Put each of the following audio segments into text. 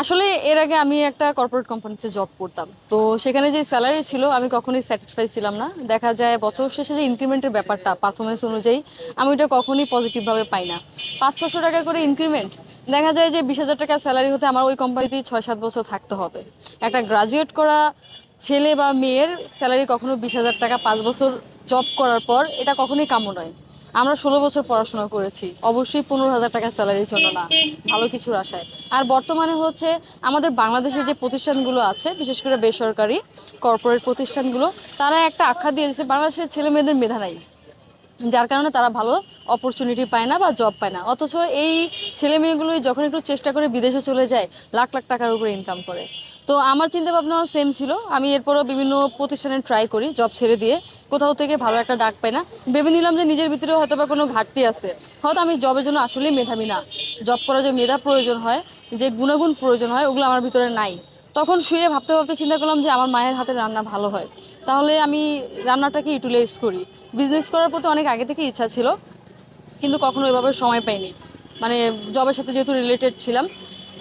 আসলে এর আগে আমি একটা কর্পোরেট কোম্পানিতে জব করতাম। তো সেখানে যে স্যালারি ছিল, আমি কখনোই স্যাটিসফাই ছিলাম না। দেখা যায় বছর শেষে যে ইনক্রিমেন্টের ব্যাপারটা পারফরমেন্স অনুযায়ী, আমি ওটা কখনোই পজিটিভভাবে পাই না। পাঁচ, ছশো টাকা করে ইনক্রিমেন্ট দেখা যায় যে বিশ হাজার টাকা স্যালারি হতে আমার ওই কোম্পানিতেই ছয় সাত বছর থাকতে হবে। একটা গ্রাজুয়েট করা ছেলে বা মেয়ের স্যালারি কখনো বিশ হাজার টাকা পাঁচ বছর জব করার পর, এটা কখনোই কাম্য নয়। আমরা ষোলো বছর পড়াশোনা করেছি। অবশ্যই পনেরো হাজার টাকা স্যালারির জন্য না। ভালো কিছুর আশায়। আর বর্তমানে হচ্ছে আমাদের বাংলাদেশে যে প্রতিষ্ঠানগুলো আছে, বিশেষ করে বেসরকারি কর্পোরেট প্রতিষ্ঠানগুলো, তারা একটা আখ্যা দিয়ে দিয়েছে, বাংলাদেশের ছেলে মেয়েদের মেধা নাই। যার কারণে তারা ভালো অপরচুনিটি পায় না বা জব পায় না। অথচ এই ছেলে মেয়েগুলোই যখন একটু চেষ্টা করে বিদেশে চলে যায়, লাখ লাখ টাকার উপরে ইনকাম করে। তো আমার চিন্তা ভাবনাও সেম ছিল। আমি এরপরও বিভিন্ন প্রতিষ্ঠানে ট্রাই করি জব ছেড়ে দিয়ে। কোথাও থেকে ভালো একটা ডাক পাই না। ভেবে নিলাম যে নিজের ভিতরে হয়তো বা কোনো ঘাটতি আছে। হয়তো আমি জবের জন্য আসলেই মেধাবী না। জব করার যে মেধা প্রয়োজন হয়, যে গুণাগুণ প্রয়োজন হয়, ওগুলো আমার ভিতরে নাই। তখন শুয়ে ভাবতে ভাবতে চিন্তা করলাম যে আমার মায়ের হাতে রান্না ভালো হয়। তাহলে আমি রান্নাটাকে ইউটিলাইজ করি। বিজনেস করার প্রতি অনেক আগে থেকে ইচ্ছা ছিল, কিন্তু কখনো এভাবে সময় পাইনি। মানে জবের সাথে যেহেতু রিলেটেড ছিলাম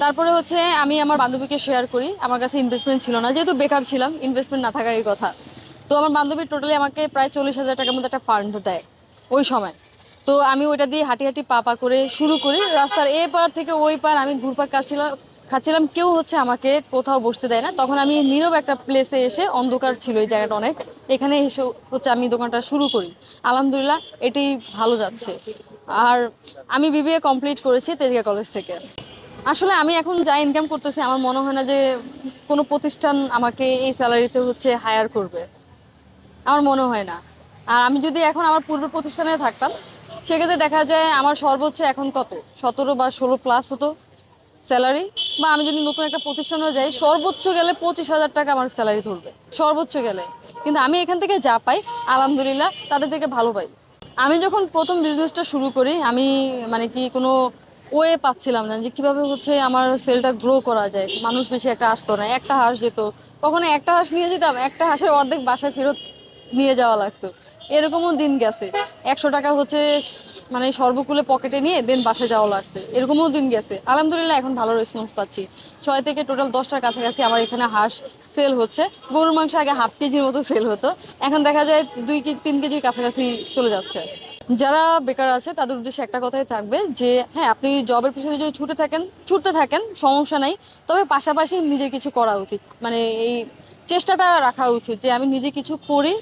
তারপরে হচ্ছে আমি আমার বান্ধবীকে শেয়ার করি। আমার কাছে ইনভেস্টমেন্ট ছিল না, যেহেতু বেকার ছিলাম ইনভেস্টমেন্ট না থাকারই কথা। তো আমার বান্ধবী টোটালি আমাকে প্রায় চল্লিশ হাজার টাকার মতো একটা ফান্ড দেয় ওই সময়। তো আমি ওইটা দিয়ে হাঁটি হাঁটি পা পা করে শুরু করি। রাস্তার এ পার থেকে ওই পার আমি ঘুরপাক খাচ্ছিলাম খাচ্ছিলাম। কেউ হচ্ছে আমাকে কোথাও বসতে দেয় না। তখন আমি নীরব একটা প্লেসে এসে অন্ধকার ছিল এই জায়গাটা অনেক। এখানে এসে হচ্ছে আমি দোকানটা শুরু করি। আলহামদুলিল্লাহ এটি ভালো যাচ্ছে। আর আমি বিবিএ কমপ্লিট করেছি তেজগা কলেজ থেকে। আসলে আমি এখন যা ইনকাম করতেছি, আমার মনে হয় না যে কোনো প্রতিষ্ঠান আমাকে এই স্যালারিতে হচ্ছে হায়ার করবে। আমার মনে হয় না। আর আমি যদি এখন আমার পূর্ব প্রতিষ্ঠানে থাকতাম, সেক্ষেত্রে দেখা যায় আমার সর্বোচ্চ এখন কত? সতেরো বা ষোলো প্লাস হতো স্যালারি বা আমি যদি নতুন একটা প্রতিষ্ঠানে যাই, সর্বোচ্চ গেলে পঁচিশ হাজার টাকা আমার স্যালারি ধরবে। সর্বোচ্চ গেলে। কিন্তু আমি এখান থেকে যা পাই, আলহামদুলিল্লাহ, তাদের থেকে ভালো পাই। আমি যখন প্রথম বিজনেসটা শুরু করি, আমি মানে কি কোনো ওয়ে পাচ্ছিলাম না যে কীভাবে হচ্ছে আমার সেলটা গ্রো করা যায়। মানুষ বেশি একটা আসতো না, একটা হাঁস যেত। কখনো একটা হাঁস নিয়ে যেতাম, একটা হাঁসের অর্ধেক বাসায় ফেরত নিয়ে যাওয়া লাগতো। এরকমও দিন গেছে। একশো টাকা হচ্ছে মানে সর্বকুলে পকেটে নিয়ে দেন বাসে যাওয়া লাগছে। এরকমও দিন গেছে। আলহামদুলিল্লাহ এখন ভালো রেসপন্স পাচ্ছি। ছয় থেকে টোটাল দশটার কাছাকাছি আমার এখানে হাঁস সেল হচ্ছে। গরুর মাংস আগে হাফ কেজির মতো সেল হতো। এখন দেখা যায় দুই কেজি তিন কেজির কাছাকাছি চলে যাচ্ছে। যারা বেকার আছে, তাদের উদ্দেশ্যে একটা কথাই থাকবে যে হ্যাঁ আপনি জবের পিছনে যদি ছুটে থাকেন, ছুটতে থাকেন, সমস্যা নাই। তবে পাশাপাশি নিজে কিছু করা উচিত। মানে এই চেষ্টাটা রাখা উচিত যে, আমি নিজে কিছু করি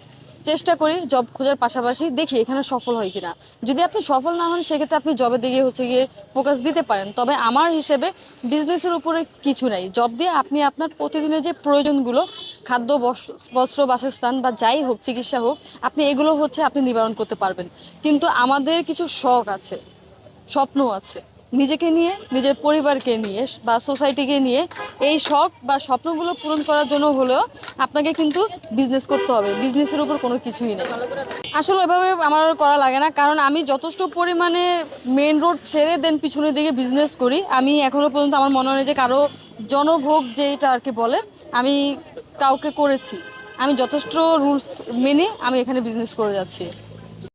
চেষ্টা করি জব খোঁজার পাশাপাশি দেখি এখানে সফল হয় কিনা। যদি আপনি সফল না হন, সেক্ষেত্রে আপনি জবের দিকে হচ্ছে গিয়ে ফোকাস দিতে পারেন। তবে আমার হিসেবে বিজনেসের উপরে কিছু নাই। জব দিয়ে আপনি আপনার প্রতিদিনের যে প্রয়োজনগুলো, খাদ্য, বস- বস্ত্র, বাসস্থান বা যাই হোক, চিকিৎসা হোক, আপনি এগুলো হচ্ছে আপনি নিবারণ করতে পারবেন। কিন্তু আমাদের কিছু শখ আছে স্বপ্ন আছে। নিজেকে নিয়ে, নিজের পরিবারকে নিয়ে বা সোসাইটিকে নিয়ে এই শখ বা স্বপ্নগুলো পূরণ করার জন্য হলেও আপনাকে কিন্তু বিজনেস করতে হবে। বিজনেসের উপর কোনো কিছুই নেই। আসলে এভাবে আমার করা লাগে না। কারণ আমি যথেষ্ট পরিমাণে মেন রোড ছেড়ে দেন পিছনের দিকে বিজনেস করি। আমি এখনও পর্যন্ত আমার মনে হয় যে কারও জনভোগ যেটা আর কি বলে, আমি কাউকে করেছি। আমি যথেষ্ট রুলস মেনে আমি এখানে বিজনেস করে যাচ্ছি।